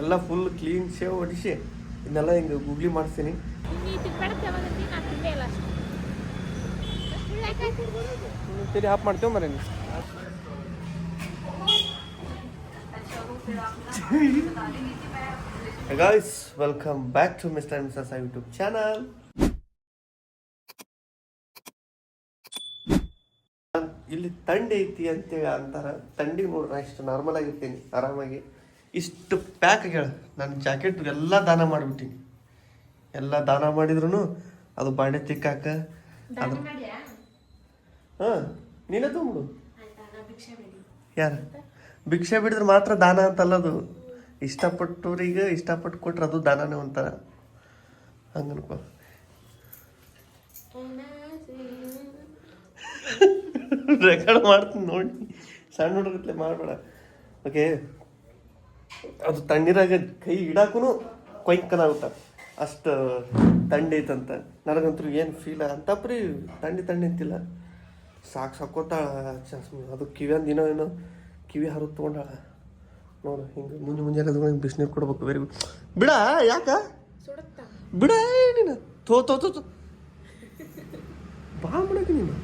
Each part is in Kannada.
ಎಲ್ಲ ಫುಲ್ ಕ್ಲೀನ್ ಶೇವ್ ಹೊಡಿಸಿ ಇದನ್ನೆಲ್ಲ ಹಿಂಗೆ ಗೂಗ್ಲಿ ಮಾಡಿಸ್ತೀನಿ. ಸರಿ ಆಫ್ ಮಾಡ್ತೇವೆ ಮರ guys welcome back to mister missus YouTube channel ಇಲ್ಲಿ ತಂಡಿ ಐತಿ ಅಂತೇಳಿ ಅಂತಾರೆ. ತಂಡಿ ನೋಡ್ರಿ ಅಷ್ಟು ನಾರ್ಮಲ್ ಆಗಿರ್ತೀನಿ ಆರಾಮಾಗಿ. ಇಷ್ಟು ಪ್ಯಾಕ್ ಹೇಳ. ನನ್ನ ಜಾಕೆಟ್ ಎಲ್ಲ ದಾನ ಮಾಡಿಬಿಟ್ಟಿನಿ. ಎಲ್ಲ ದಾನ ಮಾಡಿದ್ರು ಅದು ಬಾಣೆ ತಿಕ್ಕಾಕ ಅದು ಹಾಂ ನೀನೇ ತುಂಬಿಡು ಯಾರು? ಭಿಕ್ಷೆ ಬಿಡಿದ್ರೆ ಮಾತ್ರ ದಾನ ಅಂತಲ್ಲ ಅದು. ಇಷ್ಟಪಟ್ಟವ್ರಿಗೆ ಇಷ್ಟಪಟ್ಟು ಕೊಟ್ರೆ ಅದು ದಾನನೇ ಒಂಥರ. ಹಂಗನ್ಕೊ. ರೆಕಾರ್ಡ್ ಮಾಡ್ತೀನಿ ನೋಡಿ. ಸಣ್ಣ ಹುಡುಗತ್ಲೆ ಮಾಡಬೇಡ. ಓಕೆ ಅದು ತಣ್ಣೀರಾಗ ಕೈ ಇಡಾಕು ಕೊಯ್ಕನಾಗುತ್ತೆ ಅಷ್ಟು ತಂಡೈತಂತ ನನಗಂತೂ ಏನು ಫೀಲ ಅಂತಪ್ರಿ ತಂಡಿ ತಂಡಿ ಅಂತಿಲ್ಲ. ಸಾಕು ಸಾಕೋತಾಳ ಚಸ್ಮಿ. ಅದು ಕಿವಿಯಂದು ಏನೋ ಏನೋ ಕಿವಿ ಹರಿದು ತೊಗೊಂಡಾಳ. ನೋಡು ಹಿಂಗೆ ಮುಂಜೆ ಮುಂಜಾನೆ ಅದು ಬಿಸಿನೀರು ಕೊಡ್ಬೇಕು. ವೆರಿ ಗುಡ್ ಬಿಡ ಯಾಕ? ಬಿಡ ನೀನು. ತೋ ತೋ ತೋ ತೋ. ಬಾ ಬಿಡಕ್ಕೆ ನೀನು.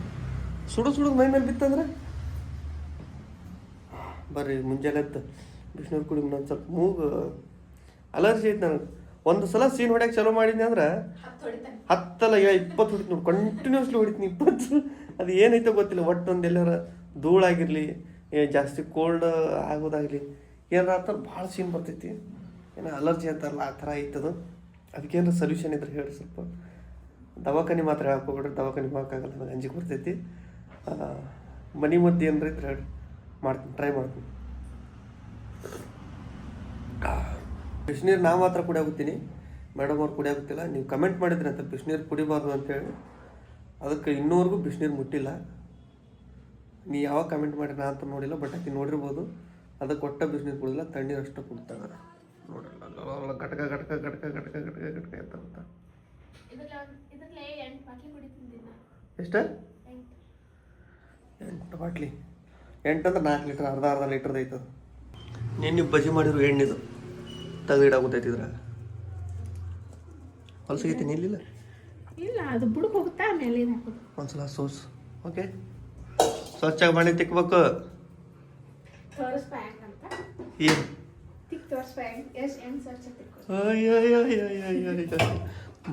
ಸುಡು ಸುಡು ಮೈ ಮೇಲೆ ಬಿತ್ತಂದ್ರೆ? ಬರ್ರಿ ಮುಂಜಾನೆ ಬಿಸಿನೀರು ಕುಡಿ ನಾನು ಸ್ವಲ್ಪ ಮೂಗು ಅಲರ್ಜಿ ಐತೆ ನನಗೆ ಒಂದು ಸಲ ಸೀನ್ ಹೊಡ್ಯಾಕೆ ಚಲೋ ಮಾಡಿದ್ನಿ ಅಂದ್ರೆ ಹತ್ತಲ್ಲ ಯಾ ಇಪ್ಪತ್ತು ಹೊಡಿತೀನಿ ನೋಡಿ ಕಂಟಿನ್ಯೂಸ್ಲಿ ಹೊಡಿತೀನಿ ಇಪ್ಪತ್ತು. ಅದು ಏನೈತೆ ಗೊತ್ತಿಲ್ಲ ಒಟ್ಟು ಒಂದು ಎಲ್ಲಾರ ಧೂಳಾಗಿರಲಿ ಜಾಸ್ತಿ ಕೋಲ್ಡ್ ಆಗೋದಾಗಲಿ ಏನಾರ ಆ ಥರ ಭಾಳ ಸೀನ್ ಬರ್ತೈತಿ. ಏನೋ ಅಲರ್ಜಿ ಅಂತಾರಲ್ಲ ಆ ಥರ ಐತದು ಅದಕ್ಕೇನಾರ ಸೊಲ್ಯೂಷನ್ ಇದ್ರೆ ಹೇಳಿ ಸ್ವಲ್ಪ. ದವಾಖಾನೆ ಮಾತ್ರ ಹೇಳಕ್ ಹೋಗ್ಬಿಡ್ರಿ ದವಾಖಾನೆ ಹಾಕಾಗಲ್ಲ ನನಗೆ ಅಂಜಿಕೆ ಬರ್ತೈತಿ. ಮನೆ ಮದ್ದು ಏನಾರ ಇದ್ರೆ ಹೇಳಿ ಮಾಡ್ತೀನಿ ಟ್ರೈ ಮಾಡ್ತೀನಿ. ಬಿಸಿನೀರು ನಾ ಮಾತ್ರ ಕುಡಿಯಾಗುತ್ತೀನಿ. ಮೇಡಮ್ ಅವ್ರು ಕುಡಿಯಾಗುತ್ತಿಲ್ಲ. ನೀವು ಕಮೆಂಟ್ ಮಾಡಿದ್ರಿ ಅಂತ ಬಿಸಿನೀರು ಕುಡಿಬಾರ್ದು ಅಂತೇಳಿ ಅದಕ್ಕೆ ಇನ್ನೂವರೆಗೂ ಬಿಸಿನೀರು ಮುಟ್ಟಿಲ್ಲ. ನೀ ಯಾವಾಗ ಕಮೆಂಟ್ ಮಾಡಿ ನಾ ಅಂತ ನೋಡಿಲ್ಲ ಬಟ್ ಆಕೆ ನೋಡಿರ್ಬೋದು. ಅದಕ್ಕೆ ಒಟ್ಟ ಬಿಸಿನೀರು ಕುಡಿದಿಲ್ಲ ತಣ್ಣೀರು ಅಷ್ಟು ಕುಡ್ತಾಳೆ. ನೋಡಿಲ್ಲ. ಗಟಕ ಗಟಕ ಘಟಕ ಘಟಕ ಘಟಕ ಘಟಕ ಅಂತ ಎಷ್ಟ? ಎಂಟು. ಬಾಟ್ಲಿ. ಎಂಟು ಅಂದ್ರೆ ನಾಲ್ಕು ಲೀಟ್ರ್ ಅರ್ಧ ಅರ್ಧ ಲೀಟ್ರದ್ದು ಐತದ. ನಿನ್ನೆ ಬಜ್ಜಿ ಮಾಡಿದ್ರು ಹೆಣ್ಣಿದು ತೆಗೆದಿಡಾಗುತ್ತೈತಿ ಇದ್ರಾಗ ಹೊಲಸಿಗೈತಿ ನಿಲ್ಲಿಲ್ಲ ಇಲ್ಲ ಅದು ಬುಡಕ್ಕೆ ಹೋಗುತ್ತಾ? ಆಮೇಲೆ ಇದು ಹಾಕೋದು? ಒಂದ್ಸಲ ಸೋಸ್ ಓಕೆ? ಸ್ವಚ್ಛಾಗಿ ಬಾಣಿ ತಿಕ್ಬೇಕು. ಏನು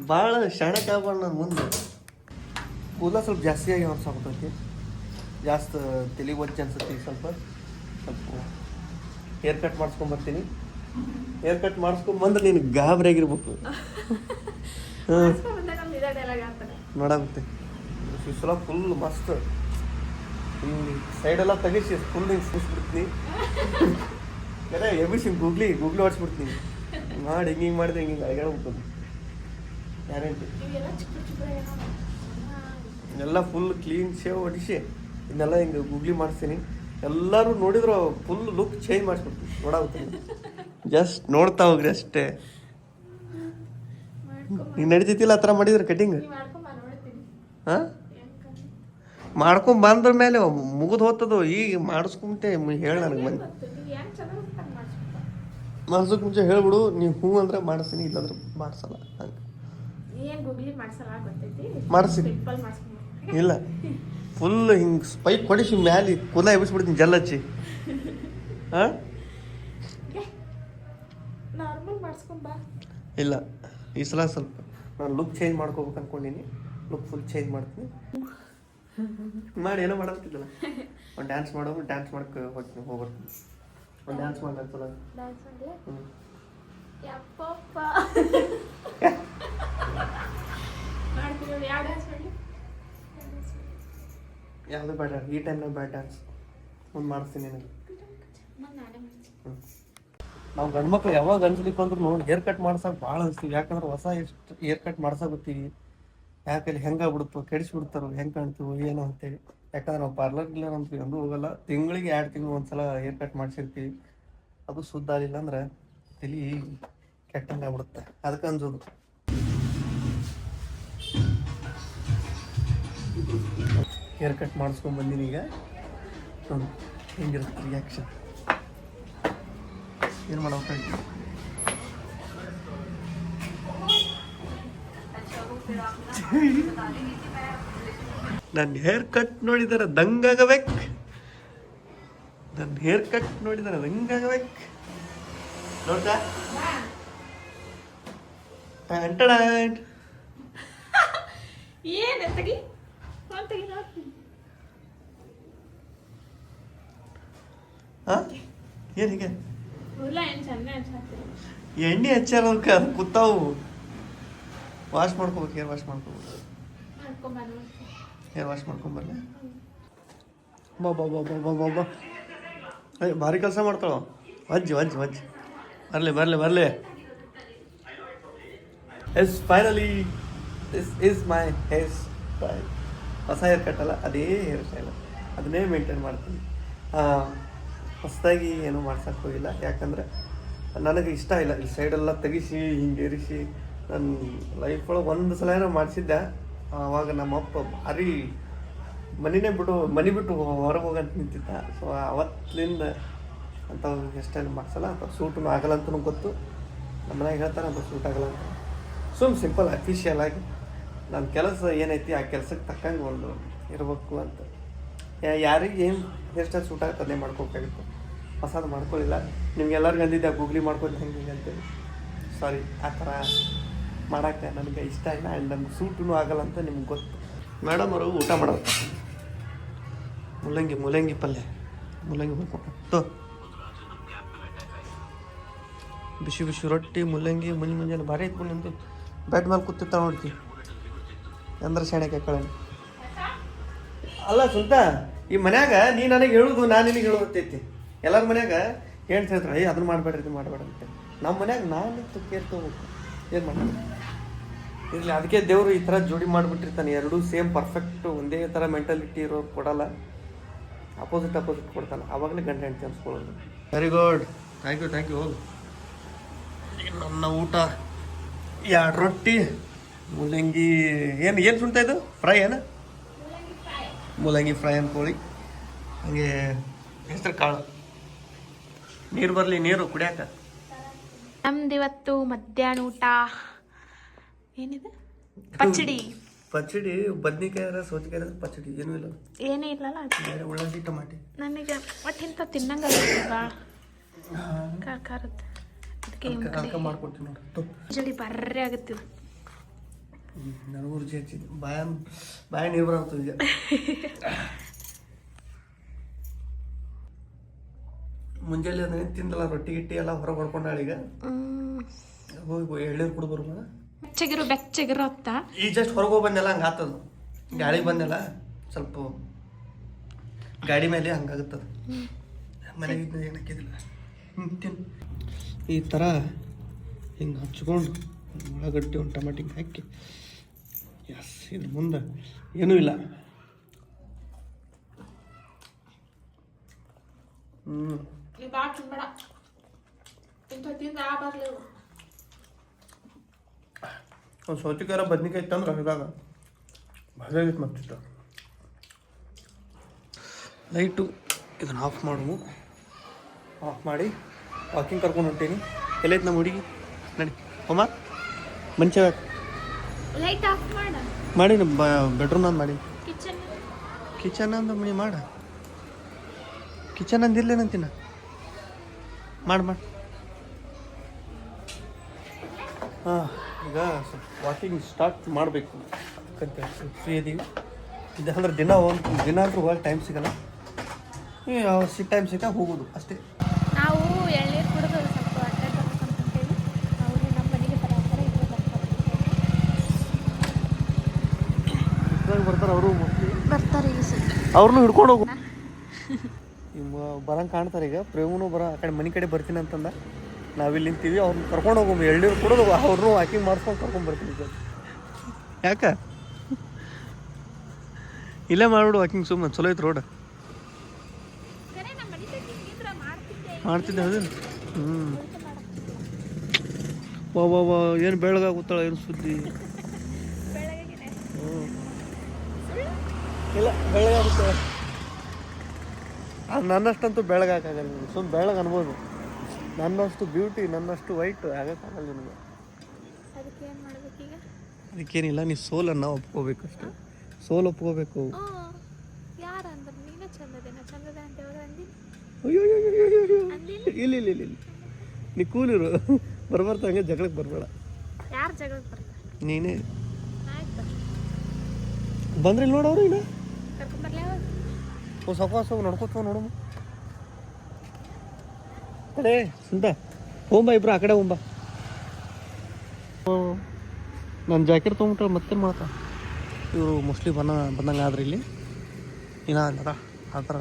ಭಾಳ ಶಾಣಕ್ಕೆ ಆಗ್ಬಾರ ನಾನು ಮುಂದೆ ಕೂಲ ಸ್ವಲ್ಪ ಜಾಸ್ತಿ ಆಗಿ ಅನ್ಸಾಕತ್ತೈತಿ ಜಾಸ್ತಿ ತಲೆ ಒಜ್ಜೆ ಅನ್ಸತ್ತಿ ಸ್ವಲ್ಪ ಸ್ವಲ್ಪ ಹೇರ್ ಕಟ್ ಮಾಡಿಸ್ಕೊಂಬರ್ತೀನಿ ಹೇರ್ ಕಟ್ ಮಾಡಿಸ್ಕೊಂಬಂದ್ರೆ ನೀನು ಗಾಬರಿ ಆಗಿರ್ಬೇಕು. ಹ್ಞೂ ಬಂದಾಗ ಒಂದು ಇದೇ ಡೈಲಾಗ್ ಆಗ್ತದೆ. ನೋಡಾಗುತ್ತೆ ಸಲ ಫುಲ್ ಮಸ್ತ್. ಸೈಡ್ ಸೈಡೆಲ್ಲ ತೆಗಿಸಿ ಫುಲ್ ಹಿಂಗೆ ಸೂಸ್ಬಿಡ್ತೀನಿ ಅದೇ ಎಬಿಸಿ ಗೂಗ್ಲಿ ಗೂಗ್ಲಿ ಹೊಡ್ಸ್ಬಿಡ್ತೀನಿ. ಮಾಡಿ ಹಿಂಗೆ ಹಿಂಗೆ ಮಾಡಿದ್ರೆ ಹಿಂಗೆ ಹಿಂಗೆ ಅಳಗಾಡ್ಬಿಡ್ತದೆ ಗ್ಯಾರಂಟಿ ಎಲ್ಲ ಫುಲ್ ಕ್ಲೀನ್ ಶೇವ್ ಹೊಡಿಸಿ ಇದನ್ನೆಲ್ಲ ಹಿಂಗೆ ಗೂಗ್ಲಿ ಮಾಡಿಸ್ತೀನಿ. ಎಲ್ಲರೂ ನೋಡಿದ್ರು ಫುಲ್ ಲುಕ್ ಚೇಂಜ್ ಮಾಡಿಸ್ಬಿಡ್ತೀನಿ ನೋಡಾಗುತ್ತೆ ಜಸ್ಟ್ ನೋಡ್ತಾ ಹೋಗ್ರಿ ಅಷ್ಟೇ. ನೀನು ನಡೀತೈತಿಲ್ಲ ಆ ಥರ ಮಾಡಿದ್ರೆ ಕಟಿಂಗ್ ಹಾಂ? ಮಾಡ್ಕೊಂಡ್ ಬಂದ್ರ ಮೇಲೆ ಮುಗಿದು ಹೋಗ್ತದ ಈಗ ಮಾಡಿಸ್ಕೊಂತೆ ಹೇಳ ನನಗೆ ಮನೆ ಮಾಡ್ಸೋಕೆ ಮುಂಚೆ ಹೇಳ್ಬಿಡು ನೀವು ಹೂ ಅಂದ್ರೆ ಮಾಡಿಸ್ತೀನಿ ಇಲ್ಲಾಂದ್ರೆ ಮಾಡಿಸಲ್ಲ ಹಂಗೆ. ಮಾಡ್ಸಿ. ಇಲ್ಲ. ಫುಲ್ ಹಿಂಗೆ ಸ್ಪೈಕ್ ಹೊಡಿಸಿ ಮ್ಯಾಲೆ ಕುಲ ಎಬ್ಬಿಸ್ಬಿಡ್ತೀನಿ ಜಲ್ ಹಚ್ಚಿ ಹಾಂ ಇಲ್ಲ ಈ ಸಲ ಸ್ವಲ್ಪ ನಾನು ಲುಕ್ ಚೇಂಜ್ ಮಾಡ್ಕೋಬೇಕು ಅನ್ಕೊಂಡಿನಿ. ಲುಕ್ ಫುಲ್ ಚೇಂಜ್ ಮಾಡ್ತೀನಿ. ಮಾಡಿ ಏನೋ ಮಾಡತ್ತಿದ್ದಲ್ಲ ಒಂದು ಡ್ಯಾನ್ಸ್ ಮಾಡೋದು ಡ್ಯಾನ್ಸ್ ಮಾಡಕ್ಕೆ ಹೋಗ್ತೀನಿ ಹೋಗ್ಬರ್ತೀನಿ. ಒಂದು ಡ್ಯಾನ್ಸ್ ಮಾಡ್ಲತ್ತಲ್ಲ ಹ್ಞೂ ಯಪ್ಪಪ್ಪ ಮಾಡ್ತೀವಿ ಯಾವ ಡ್ಯಾನ್ಸ್ ಮಾಡಲಿ ಯಾವುದು ಬೇಡ, ಈ ಟೈಮ್ ಬ್ಯಾಡ್ ಡ್ಯಾನ್ಸ್ ಒಂದು ಮಾಡಿಸ್ತೀನಿ ನಿನಗೆ. ಮಾಡ್ತೀನಿ ನಾವು ಗಂಡು ಮಕ್ಳು ಯಾವಾಗ ಅನ್ಸ್ಲಿಕ್ಕೆ ಅಂದ್ರೂ ನೋಡಿ ಹೇರ್ ಕಟ್ ಮಾಡ್ಸಕ್ ಭಾಳ ಅನ್ಸ್ತೀವಿ. ಯಾಕಂದ್ರೆ ಹೊಸ ಎಷ್ಟು ಹೇರ್ ಕಟ್ ಮಾಡ್ಸಕ್ ಬರ್ತೀವಿ ಯಾಕಲ್ಲಿ ಹೆಂಗಾಗ್ಬಿಡುತ್ತೋ ಕೆಡಿಸ್ಬಿಡ್ತಾರೋ, ಹೆಂಗೆ ಕಾಣ್ತೀವೋ, ಏನೋ ಅಂತೇಳಿ. ಯಾಕಂದ್ರೆ ನಾವು ಪಾರ್ಲರ್ ಇಲ್ಲ ಅಂತೀವಿ ಅಂದ್ರೂ ಹೋಗಲ್ಲ. ತಿಂಗಳಿಗೆ ಎರಡು ತಿಂಗಳು ಒಂದ್ಸಲ ಹೇರ್ ಕಟ್ ಮಾಡ್ಸಿರ್ತೀವಿ. ಅದು ಶುದ್ಧ ಆಗಿಲ್ಲ ಅಂದ್ರೆ ತಲೆ ಕೆಟ್ಟಂಗೆ ಆಗ್ಬಿಡುತ್ತೆ. ಅದಕ್ಕೆ ಅನ್ಸೋದು ಹೇರ್ ಕಟ್ ಮಾಡಿಸ್ಕೊಂಬಂದೀನಿ ಈಗ. ನೋಡಿ ಹೆಂಗಿರುತ್ತೆ ರಿಯಾಕ್ಷನ್ ಏನು ಮಾಡಬೇಕಾಗಿ ನನ್ನ ಹೇರ್ ಕಟ್ ನೋಡಿದಾರೆ ದಂಗಾಗಬೇಕು ನನ್ನ ಹೇರ್ ಕಟ್ ನೋಡಿದಾರೆ ದಂಗಾಗಬೇಕು ನೋಡ್ತಾ? ಎಂಟಡ ಏನು ತೆಗಿ ತೆಗಿ ಹಾ? ಏನು ಹೀಗೆ? ಎಣ್ಣೆ ಹಚ್ಚಾರ ಅದಕ್ಕೆ ಅದು ಕೂತಾವು ವಾಶ್ ಮಾಡ್ಕೋಬೇಕು ಹೇರ್ ವಾಶ್ ಮಾಡ್ಕೋಬೇಕು. ಹೇರ್ ವಾಶ್ ಮಾಡ್ಕೊಂಬರ್ಲ? ಬಾ ಬಾ ಬಾ ಬಾ ಬಾ ಬಾ ಬಾ. ಅಯ್ಯ ಭಾರಿ ಕೆಲಸ ಮಾಡ್ತಾಳ? ವಜ್ಜಿ ವಜ್ಜಿ ವಜ್ಜಿ. ಬರಲಿ ಬರಲಿ ಬರಲಿ. Yes finally this is my hairstyle ಹೊಸ ಹೇರ್ ಕಟ್ ಅಲ್ಲ ಅದೇ ಹೇರ್ ಸ್ಟೈಲ್ ಅದನ್ನೇ ಮೇಂಟೈನ್ ಮಾಡ್ತೀನಿ. ಹೊಸದಾಗಿ ಏನೂ ಮಾಡ್ಸೋಕ್ಕೆ ಹೋಗಿಲ್ಲ. ಯಾಕಂದ್ರೆ ನನಗೆ ಇಷ್ಟ ಇಲ್ಲ. ಈ ಸೈಡೆಲ್ಲ ತೆಗಿಸಿ, ಹಿಂಗೆ ಇರಿಸಿ ನನ್ನ ಲೈಫ್ ಒಳಗೆ ಒಂದು ಸಲ ಏನೋ ಮಾಡಿಸಿದ್ದೆ. ಆವಾಗ ನಮ್ಮ ಅಪ್ಪ ಭಾರಿ ಮನೆಯೇ ಬಿಟ್ಟು ಮನೆ ಬಿಟ್ಟು ಹೊರಗೆ ಹೋಗಂತ ನಿಂತಿದ್ದ. ಸೊ ಅವತ್ತಿಂದ ಅಂಥವು ಎಷ್ಟೇನು ಮಾಡಿಸಲ್ಲ. ಅಥವಾ ಸೂಟು ಆಗಲ್ಲ ಅಂತಲೂ ಗೊತ್ತು. ನಮ್ಮ ಮನೆಗೆ ಹೇಳ್ತಾರೆ, ಅಂತ ಸೂಟ್ ಆಗಲ್ಲ ಅಂತ. ಸುಮ್ ಸಿಂಪಲ್ ಅಫಿಷಿಯಲ್ ಆಗಿ ನನ್ನ ಕೆಲಸ ಏನೈತಿ, ಆ ಕೆಲಸಕ್ಕೆ ತಕ್ಕಂಗೆ ಒಂದು ಇರಬೇಕು ಅಂತ. ಯಾರಿಗೆ ಏನು ಹೇರ್ ಸ್ಟೈಲ್ ಸೂಟ್ ಆಗುತ್ತೆ ಅದೇ ಮಾಡ್ಕೋಬೇಕಾಗಿತ್ತು. ಹೊಸದು ಮಾಡ್ಕೊಳ್ಳಿಲ್ಲ ನಿಮ್ಗೆಲ್ಲರಿಗೂ ಅಂದಿದ್ದೆ ಗೂಗ್ಲಿ ಮಾಡ್ಕೊಂಡು ಹೆಂಗೆ ಹಿಂಗೆ ಅಂತೇಳಿ. ಸಾರಿ ಆ ಥರ ಮಾಡೋಕ್ಕೆ ನನಗೆ ಇಷ್ಟ ಇಲ್ಲ. ಆ್ಯಂಡ್ ನಮ್ಗೆ ಸೂಟೂ ಆಗಲ್ಲ ಅಂತ ನಿಮ್ಗೆ ಗೊತ್ತು. ಮೇಡಮ್ ಅವರು ಊಟ ಮಾಡೋದು. ಮುಲ್ಲಂಗಿ ಮುಲ್ಲಂಗಿ ಪಲ್ಯ. ಮುಲ್ಲಂಗಿ ಮಾಡ್ಕೊಂಡು ತೋ. ಬಿಸಿ ಬಿಸಿ ರೊಟ್ಟಿ ಮುಲ್ಲಂಗಿ ಮುಂಜಿ ಮುಂಜಾನೆ ಭಾರಿ ಐತ್ಕೊಂಡು ನಿಂತು ಬೆಡ್ ಮೇಲೆ ಕೂತಿತ್ತ ನೋಡ್ತಿ ಅಂದ್ರೆ ಶಾಣೆಗೆ ಕಳೆ ಅಲ್ಲ ಸುಂತ ಈ ಮನ್ಯಾಗ ನೀ ನನಗೆ ಹೇಳುದು ನಾನು ನಿನಗೆ ಹೇಳೋದೈತಿ ಎಲ್ಲರ ಮನ್ಯಾಗ ಹೇಳ್ತಾ ಏ ಅದನ್ನ ಮಾಡಬೇಡ್ರಿ ಇದು ಮಾಡಬೇಡ ಅಂತ. ನಮ್ಮ ಮನ್ಯಾಗ ನಾನು ಕೇರ್ ತಗೋಬೇಕು ಏನು ಮಾಡ್ತೀನಿ ಇರಲಿ ಅದಕ್ಕೆ ದೇವರು ಈ ಥರ ಜೋಡಿ ಮಾಡಿಬಿಟ್ಟಿರ್ತಾನೆ. ಎರಡೂ ಸೇಮ್ ಪರ್ಫೆಕ್ಟ್ ಒಂದೇ ಥರ ಮೆಂಟಾಲಿಟಿ ಇರೋ ಕೊಡಲ್ಲ. ಅಪೋಸಿಟ್ ಅಪೋಸಿಟ್ ಕೊಡ್ತಾನೆ. ಅವಾಗಲೇ ಗಂಡ ಹೆಂಡತಿ ಅನ್ಸ್ಕೊಳ್ಳೋದು. Very good thank you thank you ಹೋಗು. ನನ್ನ ಊಟ? ಎರಡು ರೊಟ್ಟಿ ಮೂಲಂಗಿ ಏನು ಏನು ಸುಣ್ತಾ ಇದು? ಫ್ರೈ ಏನು? ಮೂಲಂಗಿ ಫ್ರೈ ಅನ್ಕೊಳ್ಳಿ. ಹಾಗೆ ಹೆಸರು ಕಾಳು. ನೀರು ಬರಲಿ ನೀರು ಕುಡಿಯಾಕ. ನಮ್ದಿವತ್ತು ಮಧ್ಯಾಹ್ನ ಊಟ. ಏನಿದೆ? ಪಚ್ಚಡಿ. ಪಚ್ಚಡಿ ಬದ್ನಿಕಾಯಿ ಸೌತೆಕಾಯಿ ಪಚ್ಚಡಿ ಏನೂ ಇಲ್ಲ. ಏನೇ ಇಲ್ಲಲ್ಲ? ಬೇರೆ ಉಳ್ಳಾಗಡ್ಡಿ ಟಮಾಟಿ ನನಗೆ ಒಟ್ಟು ಇಂಥ ತಿನ್ನಂಗ ಖಾರದ್ದು ಅದಕ್ಕೆ ಮಾಡ್ಕೊಡ್ತೀನಿ ನೋಡಿ. ಪಚ್ಚಡಿ ಬರ್ರೆ ಆಗುತ್ತೆ ನನಗೂ ರುಚಿ ಹಚ್ಚಿದ್ದು ಬಾಯ ಬಾಯ ನೀರು ಈಗ ಮುಂಜಾನೆ ಅದನ್ನ ತಿಂದಲ್ಲ ರೊಟ್ಟಿ ಗಿಟ್ಟಿ ಎಲ್ಲ ಹೊರಗೆ ಹೊಡ್ಕೊಂಡಾಳ ಈಗ. ಹೋಗಿ ಎಳ್ಳೀರು ಕುಡ್ದು ಬರ್ಬೋದ? ಬೆಚ್ಚಗಿರು ಬೆಚ್ಚಗಿರು ಈ ಈಗ ಜಸ್ಟ್ ಹೊರಗೆ ಹೋಗಿ ಬಂದೆಲ್ಲ ಹಂಗೆ ಆತದ. ಗಾಳಿಗೆ ಬಂದೆಲ್ಲ ಸ್ವಲ್ಪ ಗಾಡಿ ಮೇಲೆ ಹಂಗಾಗುತ್ತದ ಮನೆಗೆ ಇದ್ನ ಏನು ಹಾಕಿದಿಲ್ಲ ಈ ಥರ ಹಿಂಗೆ ಹಚ್ಕೊಂಡು ಉಳ್ಳಾಗಡ್ಡಿ ಒಂದು ಟಮಾಟಿ ಹಿಂಗೆ ಹಾಕಿ. ಎಸ್ ಇದ್ರ ಮುಂದೆ ಏನೂ ಇಲ್ಲ. ಹ್ಞೂ ನೀವು ಭಾಳ ತಿನ್ಬೇಡ ಇಂಥ ತಿಂದು ಆಗಬಾರ್ದು ಒಂದು ಸೌತಿಕಾರ ಬದ್ನಿಕಾಯಿ ತಂದ್ರೆ ಇವಾಗ ಭದ್ರಾಗಿತ್ತು ಮತ್ತಿತ್ತು ಲೈಟು ಇದನ್ನು ಆಫ್ ಮಾಡು ಆಫ್ ಮಾಡಿ ವಾಕಿಂಗ್ ಕರ್ಕೊಂಡು ಹೊಂಟೀನಿ. ಎಲ್ಲೈತೆ ನಮ್ಮ ಹುಡುಗಿ? ನಡಿ. ಅಮ್ಮ ಮಂಚ ಲೈಟ್ ಆಫ್ ಮಾಡ. ಮಾಡಿ ನಮ್ಮ ಬೆಡ್ರೂಮ್ ಅಂದ್ ಮಾಡಿ. ಕಿಚನ್ ಕಿಚನ್ ಅಂದ ಮನಿ ಮಾಡ. ಕಿಚನ್ ಅಂದಿರ್ಲೇನಂತಿನ ಮಾಡಿ ಮಾಡಿ. ಹಾಂ ಈಗ ಸ್ವಲ್ಪ ವಾಕಿಂಗ್ ಸ್ಟಾರ್ಟ್ ಮಾಡಬೇಕು. ಅದಕ್ಕಂತ ಫ್ರೀ ಇದೀವಿ. ಇದಂದ್ರೆ ದಿನ ಒಂದು ದಿನ ಅಂತೂ ಹೋಗಕ್ಕೆ ಟೈಮ್ ಸಿಗಲ್ಲ ಯಾವ ಸಿ ಟೈಮ್ ಸಿಕ್ಕ ಹೋಗೋದು ಅಷ್ಟೇ. ನಾವು ಎಳ್ನೀರು ಕುಡಿದು ಸ್ವಲ್ಪ ಅಡ್ಡ ಬರ್ಬೇಕಂತೇಳಿ ಅವರು ನಮ್ಮ ಮನೆಗೆ ಬರಾತಾರೆ ಇಲ್ಲೇ ಇದ್ರಾಗ ಬರ್ತಾರೆ ಅವರು ಬರ್ತಾರೆ ಅವ್ರನ್ನೂ ಹಿಡ್ಕೊಂಡು ಹೋಗು. ಬರಂಗೆ ಕಾಣ್ತಾರೆ ಈಗ. ಪ್ರೇಮನು ಬರ ಆ ಕಡೆ ಮನೆ ಕಡೆ ಬರ್ತೀನಿ ಅಂತಂದ. ನಾವಿಲ್ಲಿ ನಿಂತೀವಿ ಅವ್ರನ್ನ ಕರ್ಕೊಂಡು ಹೋಗು ಎಳ್ನೀರು ಕುಡಿದು ಅವ್ರನ್ನೂ ವಾಕಿಂಗ್ ಮಾಡ್ಸ್ಕೊಂಡು ಕರ್ಕೊಂಡು ಬರ್ತೀನಿ ಸರ್. ಯಾಕ? ಇಲ್ಲೇ ಮಾಡ್ಬಿಡು ವಾಕಿಂಗ್ ಸುಮ್ಮನೆ ಚಲೋ ಐತೆ ರೋಡ್ ಮಾಡ್ತಿದ್ದೆ ಹೌದು ಹ್ಞೂ ವಾ ವಾ ವಾ ಏನು ಬೆಳಗಾಗುತ್ತಾಳ ಏನು ಸುದ್ದಿ? ಇಲ್ಲ ಬೆಳಗಾಗುತ್ತಾಳ ನನ್ನಷ್ಟಂತೂ ಬೆಳಗಾಕಾಗಲ್ಲ ಸುಮ್ಮನೆ ಬೆಳಗ್ಗೆ ಅನ್ಬೋದು. ನನ್ನಷ್ಟು ಬ್ಯೂಟಿ ನನ್ನಷ್ಟು ವೈಟ್ ಆಗಕ್ಕಾಗಲ್ಲ ನಿಮಗೆ. ಅದಕ್ಕೆ ಏನು ಮಾಡ್ಬೇಕೀಗ ಅದಕ್ಕೇನಿಲ್ಲ ನೀ ಸೋಲನ್ನು ಒಪ್ಕೋಬೇಕು ಅಷ್ಟೇ. ಸೋಲ್ ಒಪ್ಕೋಬೇಕು. ಇಲ್ಲ ಇಲ್ಲ ಇಲ್ಲ ಇಲ್ಲ ನೀ ಕೂಲಿರು ಬರ್ಬಾರ್ದು ಹಂಗೆ ಜಗಳಕ್ಕೆ ಬರಬೇಡ ಯಾರು ಜಗಳಕ್ಕೆ ಬರ್ತಾರೆ ನೀನೇ ಬಂದ್ರಿ ಇಲ್ಲಿ ನೋಡವ್ರು ಇನ್ನ ಓ ಸಫಾಸ ನೋಡ್ಕೋತ ನೋಡು. ಕಡೆ ಸುಂದ ಹೋಂಬ ಇಬ್ರು ಆ ಕಡೆ ಹೋಂಬ ನನ್ನ ಜಾಕೆಟ್ ತೊಗೊಂಬಿಟ್ರೆ ಮತ್ತೆ ಮಾತಾ ಇವರು ಮೋಸ್ಟ್ಲಿ ಬನ್ನ ಬಂದಂಗೆ ಆದ್ರೆ ಇಲ್ಲಿ. ಇನ್ನ ಅಲ್ಲದ ಆ ಥರ.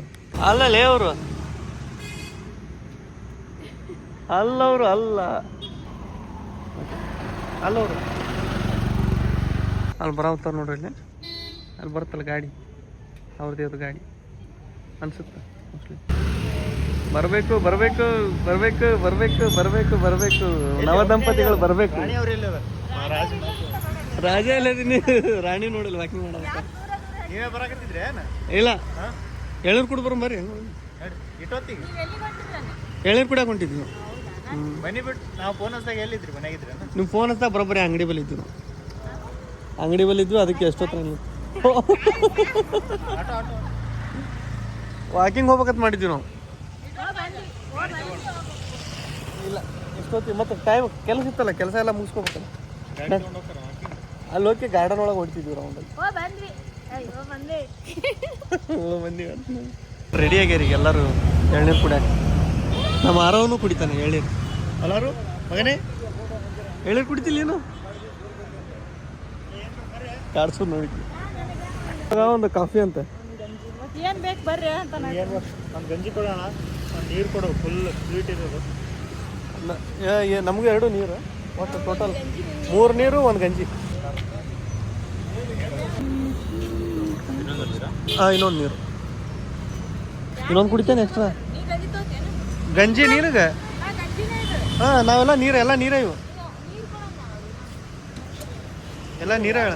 ಅಲ್ಲಲೇ ಅವರು. ಅಲ್ಲವರು ಅಲ್ಲ. ಅಲ್ಲವರು ಅಲ್ಲಿ ಬರತ್ತಾರ ನೋಡ್ರಿ ಇಲ್ಲಿ. ಅಲ್ಲಿ ಬರುತ್ತಲ್ಲ ಗಾಡಿ. ಅವ್ರದ್ದೇ ಅದು ಗಾಡಿ. ಅನ್ಸುತ್ತೆ ಮೋಸ್ಟ್ಲಿ ಬರಬೇಕು ಬರಬೇಕು ಬರಬೇಕು ಬರಬೇಕು ಬರಬೇಕು ಬರಬೇಕು. ನವ ದಂಪತಿಗಳು ಬರಬೇಕು ರಾಜ ಅಲ್ಲದೀನಿ ರಾಣಿ ನೋಡಿಲ್ಲ ವಾಕಿಂಗ್ ಮಾಡೋದಕ್ಕೆ ನೀವೇ ಬರಾಕತ್ತಿದ್ರಿ ಏನ? ಇಲ್ಲ. ಎಳ್ನೀರು ಕೂಡ ಬರೋ ಬರ್ರಿ. ಇಟ್ಟೊತ್ತಿಗೆ. ಕೂಡ ಕೊಂಟಿದ್ವಿ ಹೊಂಟಿದ್ವಿ. ನಾವು ಬನ್ನಿ ಬಿಟ್ಟು ನಾವು ಫೋನ್ ಹಚ್ಚಾಗ ಎಲ್ಲಿದ್ರಿ ಮನೆಗಿದ್ರೆ ನಿಮ್ಮ ಫೋನ್ ಹಚ್ಚಿದಾಗ ಬರೋಬ್ಬರಿ ಅಂಗಡಿ ಬಲ್ಲಿ ಇದ್ವಿ ಅಂಗಡಿ ಬಲ್ಲಿ ಇದ್ವಿ ಅದಕ್ಕೆ ಎಷ್ಟೊತ್ತ ಆಟೋ ಆಟೋ ವಾಕಿಂಗ್ ಹೋಗ್ಬೇಕಂತ ಮಾಡಿದ್ವಿ ನಾವು. ಇಲ್ಲ ಎಷ್ಟೊತ್ತಿ ಮತ್ತೆ ಟೈಮ್ ಕೆಲಸ ಇತ್ತಲ್ಲ ಕೆಲಸ ಎಲ್ಲ ಮುಗಿಸ್ಕೋಬೇಕಲ್ಲ. ಅಲ್ಲಿ ಹೋಗಿ ಗಾರ್ಡನ್ ಒಳಗೆ ಹೊಡ್ತಿದ್ವಿ ರೌಂಡಲ್ಲಿ ಬಂದ್ವಿ. ರೆಡಿ ಆಗ್ಯಾರ ಈಗ ಎಲ್ಲರೂ ಎಳ್ನೀರು ಕುಡಿಯಾಕ. ನಮ್ಮ ಆರವನು ಕುಡಿತಾನೆ ಎಳ್ನೀರು. ಎಲ್ಲರೂ ಮಗನೇ? ಎಳ್ನೀರು ಕುಡಿತಿಲ್ಲ ಏನು? ಕಾಡ್ಸೋದು ನೋಡಿ ಒಂದು ಕಾಫಿ ಅಂತ. ಏನ್ ಬೇಕು ಬರ್ರಿ ಅಂತ ಏನು ನಮ್ಮ ಗಂಜಿ ಕೊಡೋಣ. ಒಂದ್ ನೀರು ಕೊಡು ಫುಲ್ ಸ್ವೀಟ್ ಇರೋದು. ನ- ಏ- ಏ- ನಮಗೂ ಎರಡು ನೀರು. ಒಟ್ಟು ಟೋಟಲ್ ಮೂರು ನೀರು ಒಂದು ಗಂಜಿ. ಹಾಂ ಇನ್ನೊಂದು ನೀರು. ಇನ್ನೊಂದು ಕುಡಿತೇನೆ ಎಕ್ಸ್ಟ್ರಾ ಗಂಜಿ ನೀರಿಗೆ? ಹಾಂ ನಾವೆಲ್ಲ ನೀರು ಎಲ್ಲ ನೀರೇ ಇವು. ಎಲ್ಲ ನೀರೇ ಹೇಳ.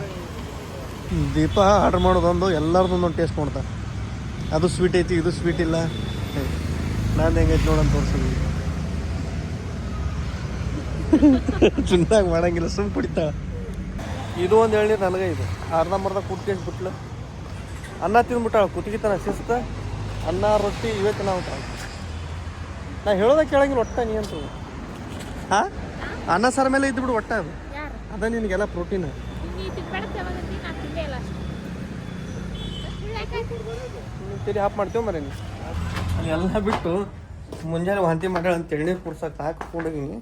ದೀಪ ಆರ್ಡ್ರ್ ಮಾಡೋದೊಂದು ಎಲ್ಲರದೊಂದು ಒಂದೊಂದು ಟೇಸ್ಟ್ ಮಾಡ್ತಾ ಅದು ಸ್ವೀಟ್ ಐತಿ ಇದು ಸ್ವೀಟ್ ಇಲ್ಲ. ನಾನು ಹೆಂಗೈತಿ ನೋಡಂತ ತೋರಿಸ್ತೀನಿ ಚುನ್ನಾಗಿ ಮಾಡಂಗಿಲ್ಲ ಸುಮ್ ಕುಡಿತ. ಇದು ಒಂದು ಹೇಳಿ ನನಗೆ ಇದು. ಅರ್ಧಂಬರ್ಧ ಕುಟ್ಕೇಸಿ ಬಿಟ್ಲು. ಅನ್ನ ತಿಂದ್ಬಿಟ್ಟಾಳ ಕುತ್ತಿಗಿತನ ಶಿಸ್ತ. ಅನ್ನ ರೊಟ್ಟಿ ಇವೇ ತಿನ್ನಾವ ನಾ ಹೇಳೋದ ಕೇಳಂಗಿಲ್ಲ ಒಟ್ಟ ನೀ ಅಂತ ಹಾಂ? ಅನ್ನ ಸಾರ ಮೇಲೆ ಇದ್ಬಿಡು ಒಟ್ಟ ಅದು. ಅದ ನಿನಗೆಲ್ಲ ಪ್ರೋಟೀನ್ ತಿಳಿ ಹಾಪ್ ಮಾಡ್ತೇವೆ ಮರೆ ಅಲ್ಲೆಲ್ಲ ಬಿಟ್ಟು ಮುಂಜಾನೆ ವಾಂತಿ ಮಾಡ್ಯಾಳ ಅಂತ ಎಳ್ನೀರು ಕುಡ್ಸಕ್ಕೆ ಹಾಕೊಂಡೋಗಿನಿ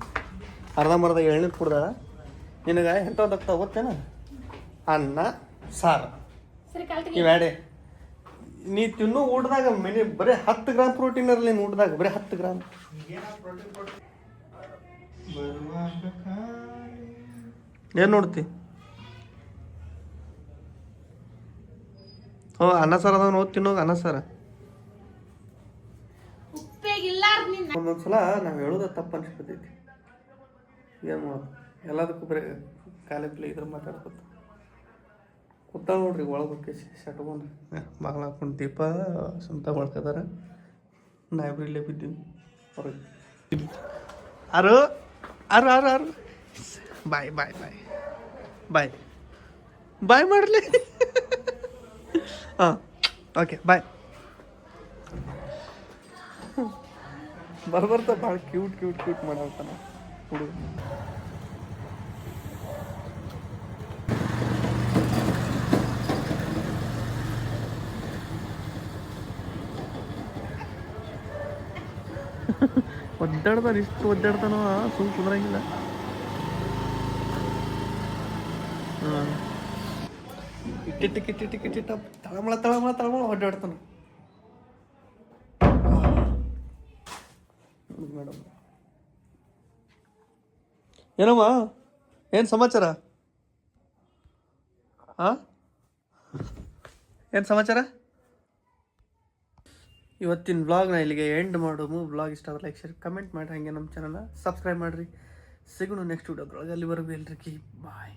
ಅರ್ಧಂಬರ್ಧ ಎಳ್ನೀರು ಕುಡ್ದ ನಿನಗೆ ಎಂಟೋದಾಗ್ತಾವ ಗೊತ್ತೇನ ಅನ್ನ ಸಾರು. ಇವ್ಯಾಡೆ ನೀ ತಿನ್ನೋ ಊಟದಾಗ ಮಿನಿ ಬರೀ ಹತ್ತು ಗ್ರಾಮ್ ಪ್ರೋಟೀನ್ ಇರಲಿ ನೀನು ಊಟದಾಗ ಬರೀ ಹತ್ತು ಗ್ರಾಮ್ ಏನು ನೋಡ್ತಿ? ಓ ಅನ್ನ ಸಾರ ಅದಾವ ನೋಡಿ ತಿನ್ನೋಗ ಅನ್ನ ಸಾರ. ಒಂದೊಂದ್ಸಲ ನಾವು ಹೇಳೋದ ತಪ್ಪು ಅನ್ಸ್ಬಿಡ್ತೈತಿ. ಏನು ಮಾಡೋದು ಎಲ್ಲದಕ್ಕೂ ಬರೀ ಕಾಲೇ ಪ್ಲೇ ಇದ್ರ ಮಾತಾಡ್ಕೊತ. ಕೂತಾಳ ನೋಡ್ರಿ ಒಳಗೆ ಶಟ್ಕೊಂಡು ಬಾಗ್ಲ ಹಾಕೊಂಡು ದೀಪ ಸ್ವಂತ ಬಳ್ಕದಾರ ನಾವಿಬ್ರು ಇಲ್ಲೇ ಬಿದ್ದೀವಿ. ಹೊರಗೆ. ಅರು ಅರು ಅರು ಅರು. ಬಾಯ್ ಬಾಯ್ ಬಾಯ್. ಬಾಯ್. ಬಾಯ್ ಮಾಡಲಿ. ಹಾಂ ಓಕೆ ಬಾಯ್ ಬರ್ಬರ್ತ ಭಾಳ ಕ್ಯೂಟ್ ಕ್ಯೂಟ್ ಕ್ಯೂಟ್ ಮಾಡಾಡ್ತಾನ ಹುಡುಗ ಒದ್ದಾಡ್ತಾನ ಇಷ್ಟು ಒದ್ದಾಡ್ತಾನೋ ಸುಮ್ ಕುಂದ್ರಂಗಿಲ್ಲ ಹಾಂ ಇಟ್ಟಿಟ್ಟು ಕಿಟ್ಟಿಟ್ಟು ಕಿಟ್ಟಿಟ್ಟ ತಳಮಳ ತಳಮಳ ತಳಮಳ ಒದ್ದಾಡ್ತಾನ ಮೇಡಮ್. ಏನಮ್ಮ? ಏನು ಸಮಾಚಾರ? ಹಾಂ ಏನು ಸಮಾಚಾರ? ಇವತ್ತಿನ ವ್ಲಾಗ್ನ ಇಲ್ಲಿಗೆ ಎಂಡ್ ಮಾಡೋಮು. ವ್ಲಾಗ್ ಇಷ್ಟ ಆದ್ರೆ ಲೈಕ್ ಶೇರ್ ಕಮೆಂಟ್ ಮಾಡಿ. ಹಾಗೆ ನಮ್ಮ ಚಾನಲ್ನ ಸಬ್ಸ್ಕ್ರೈಬ್ ಮಾಡಿರಿ. ಸಿಗೋಣ ನೆಕ್ಸ್ಟ್ ವಿಡಿಯೋದ್ರೊಳಗೆ ಅಲ್ಲಿವರೆಗೂ ಎಲ್ರಿಗೆ ಬಾಯ್